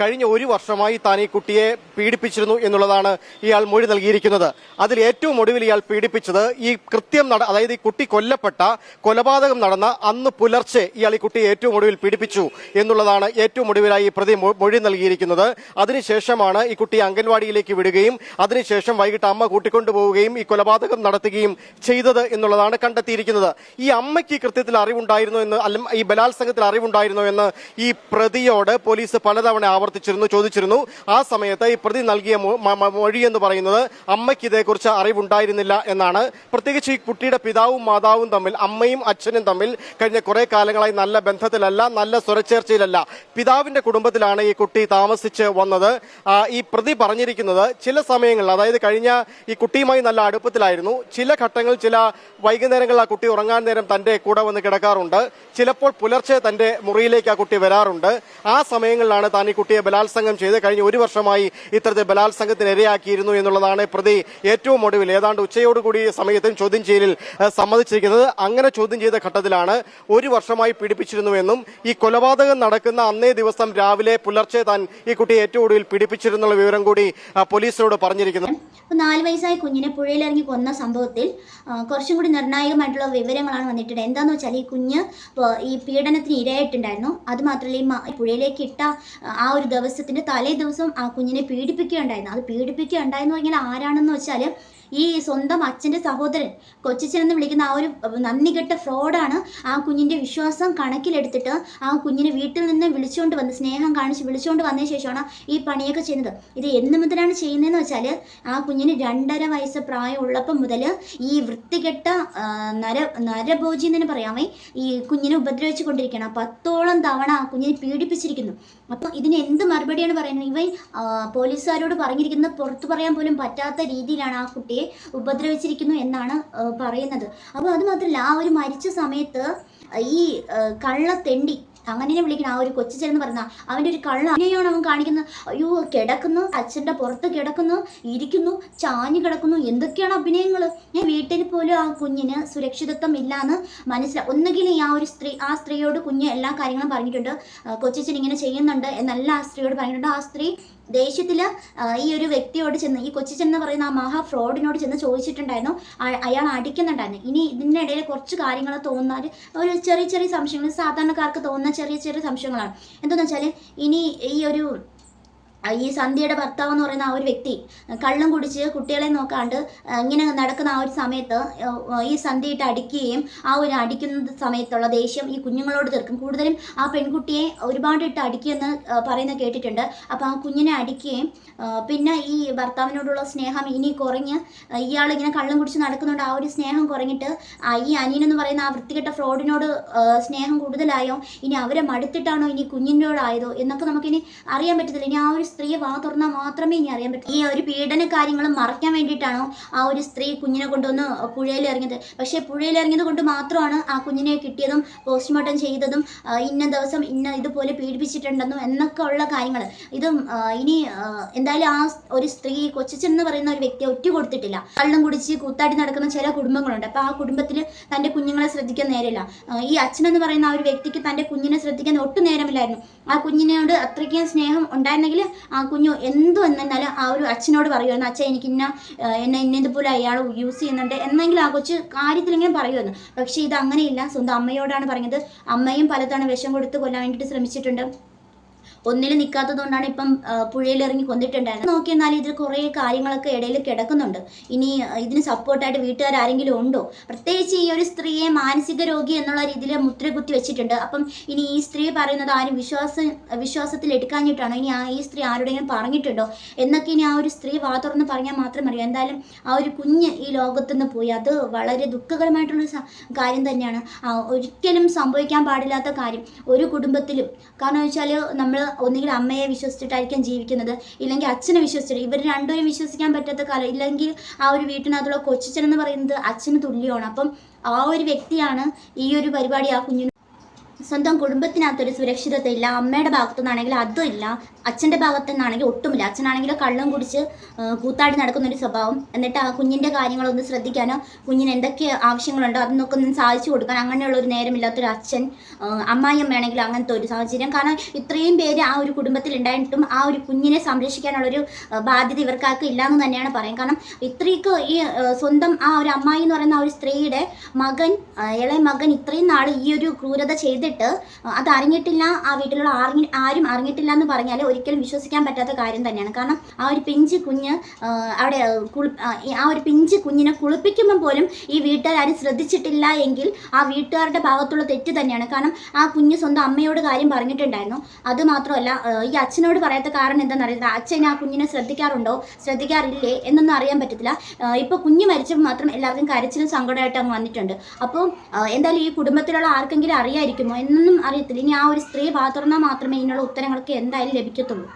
കഴിഞ്ഞ ഒരു വർഷമായി താൻ ഈ കുട്ടിയെ പീഡിപ്പിച്ചിരുന്നു എന്നുള്ളതാണ് ഇയാൾ മൊഴി നൽകിയിരിക്കുന്നത്. അതിൽ ഏറ്റവും ഒടുവിൽ ഇയാൾ പീഡിപ്പിച്ചത് ഈ കൃത്യം നട അതായത് ഈ കുട്ടി കൊല്ലപ്പെട്ട കൊലപാതകം നടന്ന അന്ന് പുലർച്ചെ ഇയാൾ ഈ കുട്ടിയെ ഏറ്റവും ഒടുവിൽ പീഡിപ്പിച്ചു എന്നുള്ളതാണ് ഏറ്റവും ഒടുവിലായി പ്രതി മൊഴി നൽകിയിരിക്കുന്നത്. അതിനുശേഷമാണ് ഈ കുട്ടിയെ അംഗൻവാടിയിലേക്ക് വിടുകയും അതിനുശേഷം വൈകിട്ട് അമ്മ കൂട്ടിക്കൊണ്ടുപോവുകയും ഈ കൊലപാതകം നടത്തുകയും ചെയ്തത് എന്നുള്ളതാണ് കണ്ടെത്തിയിരിക്കുന്നത്. ഈ അമ്മയ്ക്ക് ഈ കൃത്യത്തിൽ അറിവുണ്ടായിരുന്നു എന്ന് അല്ല ഈ ബലാത്സംഗത്തിൽ അറിവുണ്ടായിരുന്നു എന്ന് ഈ പ്രതിയോട് പോലീസ് പലതവണ ആവർത്തിച്ചിരുന്നു ചോദിച്ചിരുന്നു. ആ സമയത്ത് ഈ പ്രതി നൽകിയ മൊഴി എന്ന് പറയുന്നത് അമ്മയ്ക്ക് ഇതേക്കുറിച്ച് അറിവുണ്ടായിരുന്നില്ല എന്നാണ്. പ്രത്യേകിച്ച് ഈ കുട്ടിയുടെ പിതാവും മാതാവും തമ്മിൽ അമ്മയും അച്ഛനും തമ്മിൽ കഴിഞ്ഞ കുറെ കാലങ്ങളായി നല്ല ബന്ധത്തിലല്ല നല്ല സ്വരച്ചേർച്ചയിലല്ല. പിതാവിന്റെ കുടുംബത്തിലാണ് ഈ കുട്ടി താമസിച്ച് വന്നത്. ഈ പ്രതി പറഞ്ഞിരിക്കുന്നത് ചില സമയങ്ങളിൽ അതായത് കഴിഞ്ഞ ഈ കുട്ടിയുമായി നല്ല അടുപ്പത്തിലായിരുന്നു. ചില ഘട്ടങ്ങളിൽ ചില വൈകുന്നേരങ്ങളിൽ ആ കുട്ടി ഉറങ്ങാൻ നേരം തന്റെ കൂടെ വന്ന് കിടക്കാറുണ്ട്. ചിലപ്പോൾ പുലർച്ചെ തന്റെ മുറിയിലേക്ക് ആ കുട്ടി വരാറുണ്ട്. ആ സമയങ്ങളിലാണ് താൻ ഈ കുട്ടിയെ ബലാത്സംഗം ചെയ്ത് കഴിഞ്ഞ ഒരു വർഷമായി ഇത്തരത്തിൽ ബലാത്സംഗത്തിന് ഇരയാക്കിയിരുന്നു എന്നുള്ളതാണ് പ്രതി ഏറ്റവും ഒടുവിൽ ഏതാണ്ട് ഉച്ചയോടുകൂടി സമയത്തും ചോദ്യം ചെയ്യലിൽ സമ്മതിച്ചിരിക്കുന്നത്. അങ്ങനെ ചോദ്യം ചെയ്ത ഘട്ടത്തിലാണ് ഒരു വർഷമായി പീഡിപ്പിച്ചിരുന്നുവെന്നും ഈ കൊലപാതകം നടക്കുന്ന അന്നേ ദിവസം രാവിലെ പുലർച്ചെ താൻ ഈ കുട്ടിയെ ഏറ്റവും ഒടുവിൽ പീഡിപ്പിച്ചിരുന്നുള്ള വിവരം കൂടി പോലീസിനോട് പറഞ്ഞിരിക്കുന്നു. നാല് വയസ്സായ കുഞ്ഞിനെ പുഴയിലിറങ്ങി കൊന്ന സംഭവത്തിൽ കുറച്ചും കൂടി നിർണായകമായിട്ടുള്ള വിവരങ്ങളാണ് വന്നിട്ടുള്ളത്. എന്താന്ന് വെച്ചാൽ ഈ കുഞ്ഞ് ഈ പീഡനത്തിന് ഇരയായിട്ടുണ്ടായിരുന്നു. അത് മാത്രമല്ല ഈ പുഴയിലേക്ക് ഇട്ട ആ, ആ ഒരു ദിവസത്തിന്റെ തലേ ദിവസം ആ കുഞ്ഞിനെ പീഡിപ്പിക്കുകയുണ്ടായിരുന്നു. അത് പീഡിപ്പിക്കുകയുണ്ടായെന്ന് പറഞ്ഞാൽ ആരാണെന്ന് വെച്ചാൽ ഈ സ്വന്തം അച്ഛന്റെ സഹോദരൻ കൊച്ചിച്ചൻ എന്ന് വിളിക്കുന്ന ആ ഒരു നന്ദികെട്ട ഫ്രോഡാണ് ആ കുഞ്ഞിന്റെ വിശ്വാസം കണക്കിലെടുത്തിട്ട് ആ കുഞ്ഞിനെ വീട്ടിൽ നിന്ന് വിളിച്ചുകൊണ്ട് വന്ന് സ്നേഹം കാണിച്ച് വിളിച്ചുകൊണ്ട് വന്നതിന് ശേഷമാണ് ഈ പണിയൊക്കെ ചെയ്യുന്നത്. ഇത് എന്ന് മുതലാണ് ചെയ്യുന്നതെന്ന് വെച്ചാൽ ആ കുഞ്ഞിന് രണ്ടര വയസ്സ് പ്രായമുള്ളപ്പം മുതൽ ഈ വൃത്തികെട്ട നര നരഭോജി എന്ന് പറയാമേ ഈ കുഞ്ഞിനെ ഉപദ്രവിച്ചു കൊണ്ടിരിക്കണം പത്തോളം തവണ ആ കുഞ്ഞിനെ പീഡിപ്പിച്ചിരിക്കുന്നു. അപ്പോൾ ഇതിന് എന്ത് മറുപടിയാണ് പറയുന്നത്? ഇവ പോലീസുകാരോട് പറഞ്ഞിരിക്കുന്നത് പുറത്തു പറയാൻ പോലും പറ്റാത്ത രീതിയിലാണ് ആ കുട്ടിയെ ഉപദ്രവിച്ചിരിക്കുന്നു എന്നാണ് പറയുന്നത്. അപ്പോൾ അത് മാത്രമല്ല ആ ഒരു മരിച്ച സമയത്ത് ഈ കള്ളത്തെണ്ടി അങ്ങനെ വിളിക്കണം ആ ഒരു കൊച്ചു ചേർന്ന് പറഞ്ഞ അവന്റെ ഒരു കള്ള അഭിനയമാണ് അവൻ കാണിക്കുന്നത്. അയ്യോ കിടക്കുന്നു അച്ഛന്റെ പുറത്ത് കിടക്കുന്നു ഇരിക്കുന്നു ചാഞ്ഞു കിടക്കുന്നു. എന്തൊക്കെയാണ് അഭിനയങ്ങൾ? ഞാൻ വീട്ടിൽ പോലും ആ കുഞ്ഞിന് സുരക്ഷിതത്വം ഇല്ലാന്ന് മനസ്സിലാവും ഒന്നുകിൽ ആ ഒരു സ്ത്രീ ആ സ്ത്രീയോട് കുഞ്ഞ് എല്ലാ കാര്യങ്ങളും പറഞ്ഞിട്ടുണ്ട്. കൊച്ചിച്ചൻ ഇങ്ങനെ ചെയ്യുന്നുണ്ട് എന്നല്ല ആ സ്ത്രീയോട് പറഞ്ഞിട്ടുണ്ട്. ആ സ്ത്രീ ദേഷ്യത്തിൽ ഈ ഒരു വ്യക്തിയോട് ചെന്ന് ഈ കൊച്ചിച്ചൻ ചെന്ന് പറയുന്ന ആ മഹാ ഫ്രോഡിനോട് ചെന്ന് ചോദിച്ചിട്ടുണ്ടായിരുന്നു. അയാൾ അടിക്കുന്നുണ്ടായിരുന്നു. ഇനി ഇതിനിടയിൽ കുറച്ച് കാര്യങ്ങൾ തോന്നാൽ ഒരു ചെറിയ ചെറിയ സംശയങ്ങൾ സാധാരണക്കാർക്ക് തോന്നുന്ന ചെറിയ ചെറിയ സംശയങ്ങളാണ്. എന്താണെന്ന് വെച്ചാൽ ഇനി ഈ ഒരു ഈ സന്ധ്യയുടെ ഭർത്താവ് എന്ന് പറയുന്ന ആ ഒരു വ്യക്തി കള്ളം കുടിച്ച് കുട്ടികളെ നോക്കാണ്ട് ഇങ്ങനെ നടക്കുന്ന ആ ഒരു സമയത്ത് ഈ സന്ധ്യയിട്ട് അടിക്കുകയും ആ ഒരു അടിക്കുന്ന സമയത്തുള്ള ദേഷ്യം ഈ കുഞ്ഞുങ്ങളോട് തീർക്കും. കൂടുതലും ആ പെൺകുട്ടിയെ ഒരുപാട് ഇട്ട് അടിക്കുമെന്ന് പറയുന്നത് കേട്ടിട്ടുണ്ട്. അപ്പോൾ ആ കുഞ്ഞിനെ അടിക്കുകയും പിന്നെ ഈ ഭർത്താവിനോടുള്ള സ്നേഹം ഇനി കുറഞ്ഞ് ഇയാൾ ഇങ്ങനെ കള്ളം കുടിച്ച് നടക്കുന്നുണ്ട് ആ ഒരു സ്നേഹം കുറഞ്ഞിട്ട് ഈ അനിയനെന്ന് പറയുന്ന ആ വൃത്തികെട്ട ഫ്രോഡിനോട് സ്നേഹം കൂടുതലായോ? ഇനി അവരെ മടുത്തിട്ടാണോ ഇനി കുഞ്ഞിനോടായതോ? എന്നൊക്കെ നമുക്കിനി അറിയാൻ പറ്റത്തില്ല. ഇനി ആ ഒരു സ്ത്രീയെ വാ തുറന്നാൽ മാത്രമേ ഇനി അറിയാൻ പറ്റൂ. ഈ ഒരു പീഡന കാര്യങ്ങളും മറയ്ക്കാൻ വേണ്ടിയിട്ടാണോ ആ ഒരു സ്ത്രീ കുഞ്ഞിനെ കൊണ്ടുവന്ന് പുഴയിൽ ഇറങ്ങിയത്? പക്ഷേ പുഴയിൽ ഇറങ്ങിയത് കൊണ്ട് മാത്രമാണ് ആ കുഞ്ഞിനെ കിട്ടിയതും പോസ്റ്റ്മോർട്ടം ചെയ്തതും ഇന്ന ദിവസം ഇന്ന ഇതുപോലെ പീഡിപ്പിച്ചിട്ടുണ്ടെന്നും എന്നൊക്കെ ഉള്ള കാര്യങ്ങൾ. ഇതും ഇനി എന്തായാലും ആ ഒരു സ്ത്രീ കൊച്ചച്ചൻ പറയുന്ന ഒരു വ്യക്തിയെ ഒറ്റ കൊടുത്തിട്ടില്ല. കള്ളം കുടിച്ച് കൂത്താടി നടക്കുന്ന ചില കുടുംബങ്ങളുണ്ട്. അപ്പോൾ ആ കുടുംബത്തിൽ തന്റെ കുഞ്ഞുങ്ങളെ ശ്രദ്ധിക്കാൻ നേരമില്ല. ഈ അച്ഛനെന്ന് പറയുന്ന ആ ഒരു വ്യക്തിക്ക് തന്റെ കുഞ്ഞിനെ ശ്രദ്ധിക്കാൻ ഒട്ടും നേരമില്ലായിരുന്നു. ആ കുഞ്ഞിനോട് അത്രയ്ക്കും സ്നേഹം ഉണ്ടായിരുന്നെങ്കിൽ ആ കുഞ്ഞു എന്തു എന്നാലും ആ ഒരു അച്ഛനോട് പറയുമായിരുന്നു അച്ഛൻ എനിക്ക് ഇന്ന എന്നെ ഇന്ന ഇതുപോലെ അയാൾ യൂസ് ചെയ്യുന്നുണ്ട്. എന്നെങ്കിലും ആ കൊച്ച് കാര്യത്തിലെങ്കിലും പറയുമായിരുന്നു പക്ഷേ ഇത് അങ്ങനെയില്ല. സ്വന്തം അമ്മയോടാണ് പറഞ്ഞത് അമ്മയും പലതവണ വിഷം കൊടുത്ത് കൊല്ലാൻ വേണ്ടിയിട്ട് ശ്രമിച്ചിട്ടുണ്ട്. ഒന്നിൽ നിൽക്കാത്തത് കൊണ്ടാണ് ഇപ്പം പുഴയിൽ ഇറങ്ങി കൊന്നിട്ടുണ്ടായിരുന്നത്. നോക്കിയെന്നാൽ ഇതിൽ കുറേ കാര്യങ്ങളൊക്കെ ഇടയിൽ കിടക്കുന്നുണ്ട്. ഇനി ഇതിന് സപ്പോർട്ടായിട്ട് വീട്ടുകാർ ആരെങ്കിലും ഉണ്ടോ? പ്രത്യേകിച്ച് ഈ ഒരു സ്ത്രീയെ മാനസിക രോഗി എന്നുള്ള രീതിയിൽ മുദ്ര കുത്തി വെച്ചിട്ടുണ്ട്. അപ്പം ഇനി ഈ സ്ത്രീ പറയുന്നത് ആരും വിശ്വാസം വിശ്വാസത്തിൽ എടുക്കാഞ്ഞിട്ടാണോ? ഇനി ആ ഈ സ്ത്രീ ആരോടെങ്കിലും പറഞ്ഞിട്ടുണ്ടോ? എന്നൊക്കെ ഇനി ആ ഒരു സ്ത്രീ വാ തുറന്ന് പറഞ്ഞാൽ മാത്രം അറിയാം. എന്തായാലും ആ ഒരു കുഞ്ഞ് ഈ ലോകത്തു നിന്ന് പോയി. അത് വളരെ ദുഃഖകരമായിട്ടുള്ള കാര്യം തന്നെയാണ്. ഒരിക്കലും സംഭവിക്കാൻ പാടില്ലാത്ത കാര്യം ഒരു കുടുംബത്തിലും. കാരണം വെച്ചാൽ നമ്മൾ ഒന്നുകിൽ അമ്മയെ വിശ്വസിച്ചിട്ടായിരിക്കും ജീവിക്കുന്നത് ഇല്ലെങ്കിൽ അച്ഛനെ വിശ്വസിച്ചിട്ട്. ഇവർ രണ്ടുപേരും വിശ്വസിക്കാൻ പറ്റാത്ത കാലം. ഇല്ലെങ്കിൽ ആ ഒരു വീട്ടിനകത്തുള്ള കൊച്ചിച്ചൻ എന്ന് പറയുന്നത് അച്ഛന് തുല്യമാണ്. അപ്പം ആ ഒരു വ്യക്തിയാണ് ഈ ഒരു പരിപാടി ആ കുഞ്ഞിന് സ്വന്തം കുടുംബത്തിനകത്തൊരു സുരക്ഷിതത്വം ഇല്ല അമ്മയുടെ ഭാഗത്തു നിന്നാണെങ്കിൽ അതും ഇല്ല അച്ഛന്റെ ഭാഗത്തു നിന്നാണെങ്കിൽ ഒട്ടുമില്ല. അച്ഛനാണെങ്കിൽ കള്ളം കുടിച്ച് കൂത്താടി നടക്കുന്ന ഒരു സ്വഭാവം. എന്നിട്ട് ആ കുഞ്ഞിന്റെ കാര്യങ്ങളൊന്ന് ശ്രദ്ധിക്കാനോ കുഞ്ഞിന് എന്തൊക്കെ ആവശ്യങ്ങളുണ്ടോ അതൊന്നൊക്കെ ഒന്ന് സാധിച്ചു കൊടുക്കാൻ അങ്ങനെയുള്ള ഒരു നേരമില്ലാത്തൊരു അച്ഛൻ അമ്മായിയമ്മയാണെങ്കിൽ അങ്ങനത്തെ ഒരു സാഹചര്യം. കാരണം ഇത്രയും പേര് ആ ഒരു കുടുംബത്തിൽ ഉണ്ടായിട്ടും ആ ഒരു കുഞ്ഞിനെ സംരക്ഷിക്കാനുള്ളൊരു ബാധ്യത ഇവർക്കാർക്ക് ഇല്ലാന്ന് തന്നെയാണ് പറയാം കാരണം ഇത്രയ്ക്ക് ഈ സ്വന്തം ആ ഒരു അമ്മായി എന്ന് പറയുന്ന ആ ഒരു സ്ത്രീയുടെ മകൻ ഇളയ മകൻ ഇത്രയും നാൾ ഈ ഒരു ക്രൂരത ചെയ്തിട്ട് ആ, അത് അറിഞ്ഞിട്ടില്ല ആ വീട്ടിലുള്ള ആറി ആരും അറിഞ്ഞിട്ടില്ല എന്ന് പറഞ്ഞാൽ ഒരിക്കലും വിശ്വസിക്കാൻ പറ്റാത്ത കാര്യം തന്നെയാണ്. കാരണം ആ ഒരു പിഞ്ച് കുഞ്ഞ് അവിടെ ആ, ഒരു പിഞ്ച് കുഞ്ഞിനെ കുളിപ്പിക്കുമ്പോൾ പോലും ഈ വീട്ടുകാരും ശ്രദ്ധിച്ചിട്ടില്ല എങ്കിൽ ആ വീട്ടുകാരുടെ ഭാഗത്തുള്ള തെറ്റ് തന്നെയാണ്. കാരണം ആ കുഞ്ഞ് സ്വന്തം അമ്മയോട് കാര്യം പറഞ്ഞിട്ടുണ്ടായിരുന്നു. അത് മാത്രമല്ല ഈ അച്ഛനോട് പറയാത്ത കാരണം എന്താണെന്ന് അറിയുന്നത് അച്ഛൻ ആ കുഞ്ഞിനെ ശ്രദ്ധിക്കാറുണ്ടോ? ശ്രദ്ധിക്കാറില്ലേ? എന്നൊന്നും അറിയാൻ പറ്റത്തില്ല. ഇപ്പോൾ കുഞ്ഞ് മരിച്ചപ്പോൾ മാത്രം എല്ലാവർക്കും കരച്ചിലും സങ്കടമായിട്ട് അങ്ങ് വന്നിട്ടുണ്ട്. അപ്പോൾ എന്തായാലും ഈ കുടുംബത്തിലുള്ള ആർക്കെങ്കിലും അറിയായിരിക്കുമോ? എന്നൊന്നും അറിയത്തില്ല. ഇനി ആ ഒരു സ്ത്രീ ഭാഗത്തുറന്നാൽ മാത്രമേ ഇതിനുള്ള ഉത്തരങ്ങൾക്ക് എന്തായാലും ലഭിക്കത്തുള്ളൂ.